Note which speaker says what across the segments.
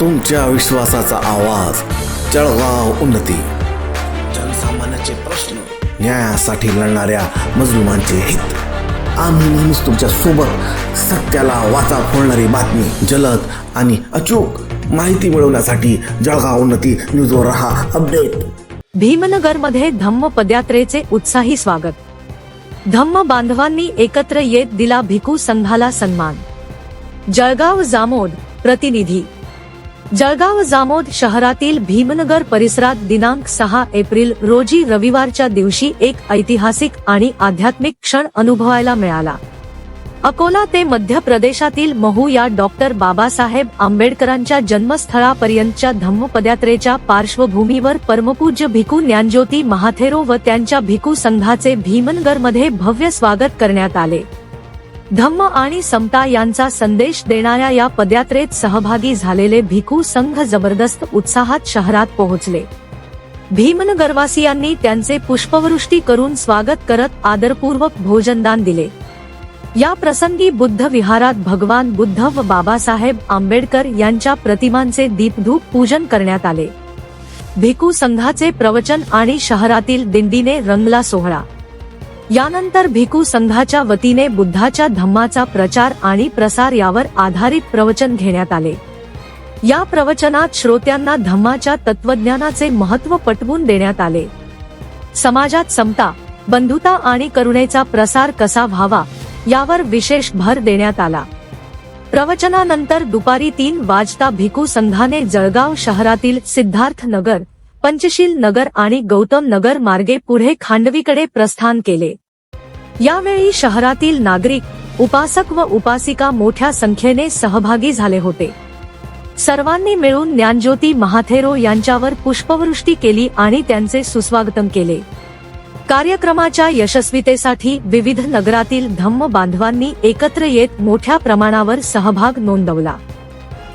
Speaker 1: तुमच्या विश्वासाचा आवाज. जळगाव उन्नती. जनसामान्याचे प्रश्न न्यायासाठी लढणाऱ्या मजलुमांचे हित. आम्ही नेहमीच तुमच्यासोबत सत्याला वाचा फोडणारी बातमी जलद आणि अचूक माहिती मिळवण्यासाठी जळगाव उन्नती न्यूजवर रहा. अपडेट.
Speaker 2: भीमनगरमध्ये धम्म पदयात्रेचे उत्साही स्वागत. धम्म बांधवांनी एकत्र येत दिला भिकू संघाला सन्मान. जळगाव जामोद प्रतिनिधी जळगाव जामोद शहरातील भीमनगर परिसरात दिनांक सहा एप्रिल रोजी रविवारच्या दिवशी एक ऐतिहासिक आणि आध्यात्मिक क्षण अनुभवायला मिळाला. अकोला ते मध्य प्रदेशातील महू या डॉक्टर बाबासाहेब आंबेडकरांच्या जन्मस्थळापर्यंतच्या धम्मपदयात्रेच्या पार्श्वभूमीवर परमपूज्य भिकू ज्ञानज्योती महाथेरो व त्यांच्या भिकू संघाचे भीमनगरमध्ये भव्य स्वागत करण्यात आले. धम्म आणि समता यांचा संदेश देणाऱ्या या पदयात्रेत सहभागी झालेले भिकू संघ जबरदस्त उत्साहात शहरात पोहोचले. भीमनगरवासियांनी त्यांचे पुष्पवृष्टी करून स्वागत करत आदरपूर्वक भोजनदान दिले. या प्रसंगी बुद्ध विहारात भगवान बुद्ध व बाबासाहेब आंबेडकर यांच्या प्रतिमांचे दीपधूप पूजन करण्यात आले. भिकू संघाचे प्रवचन आणि शहरातील दिंडीने रंगला सोहळा. यानंतर भिकू संघाच्या वतीने बुद्धाच्या धम्माचा प्रचार आणि प्रसार यावर आधारित प्रवचन घेण्यात आले. या प्रवचनात श्रोत्यांना धम्माच्या तत्वज्ञानाचे महत्त्व पटवून देण्यात आले. समाजात समता बंधुता आणि करुणेचा प्रसार कसा व्हावा यावर विशेष भर देण्यात आला. प्रवचनानंतर दुपारी तीन वाजता भिकू संघाने जळगाव शहरातील सिद्धार्थ नगर पंचशील नगर आणि गौतम नगर मार्गे पुढे खांडवीकडे प्रस्थान केले. यावेळी शहरातील नागरिक उपासक व उपासिका मोठ्या संख्येने सहभागी झाले होते. सर्वांनी मिळून ज्ञानज्योती महाथेरो यांच्यावर पुष्पवृष्टी केली आणि त्यांचे सुस्वागतम केले. कार्यक्रमाच्या यशस्वीतेसाठी विविध नगरातील धम्म बांधवांनी एकत्र येत मोठ्या प्रमाणावर सहभाग नोंदवला.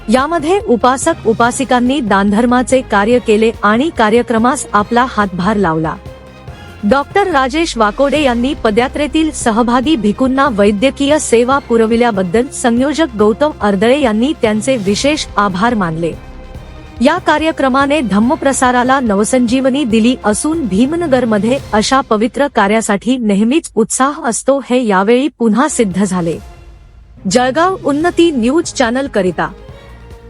Speaker 2: यामध्ये उपासक उपासिकांनी दानधर्माचे कार्य केले आणि कार्यक्रमास आपला हातभार लावला. डॉक्टर राजेश वाकोडे यांनी पदयात्रेतील सहभागी भिकूंना वैद्यकीय सेवा पुरविल्याबद्दल संयोजक गौतम अर्दळे यांनी त्यांचे विशेष आभार मानले. या कार्यक्रमाने धम्मप्रसाराला नवसंजीवनी दिली असून भीमनगरमध्ये अशा पवित्र कार्यासाठी नेहमीच उत्साह असतो हे यावेळी पुन्हा सिद्ध झाले. जळगाव उन्नती न्यूज चॅनल करिता